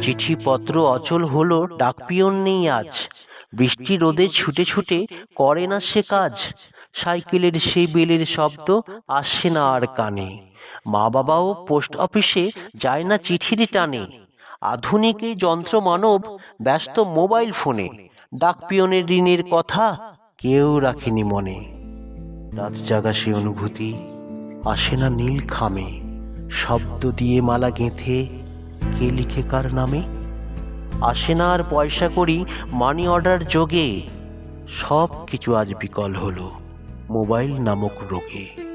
চিঠিপত্র অচল হলো, ডাকপিয়ন নেই আজ। বৃষ্টি রোদে ছুটে ছুটে করে না সে কাজ। সাইকেলের সেই বেলের শব্দ আসছে না আর কানে। মা বাবাও পোস্ট অফিসে যায় না চিঠির টানে। আধুনিক এই যন্ত্র মানব ব্যস্ত মোবাইল ফোনে। ডাকপিয়নের ঋণের কথা কেউ রাখেনি মনে। রাত জাগা সে অনুভূতি, আসে না নীল খামে। শব্দ দিয়ে মালা গেঁথে কে লিখে কার নামে? আসে না আর পয়সা করি মানি অর্ডার যোগে। সব কিছু আজ বিকল হলো, মোবাইল নামক রোগে।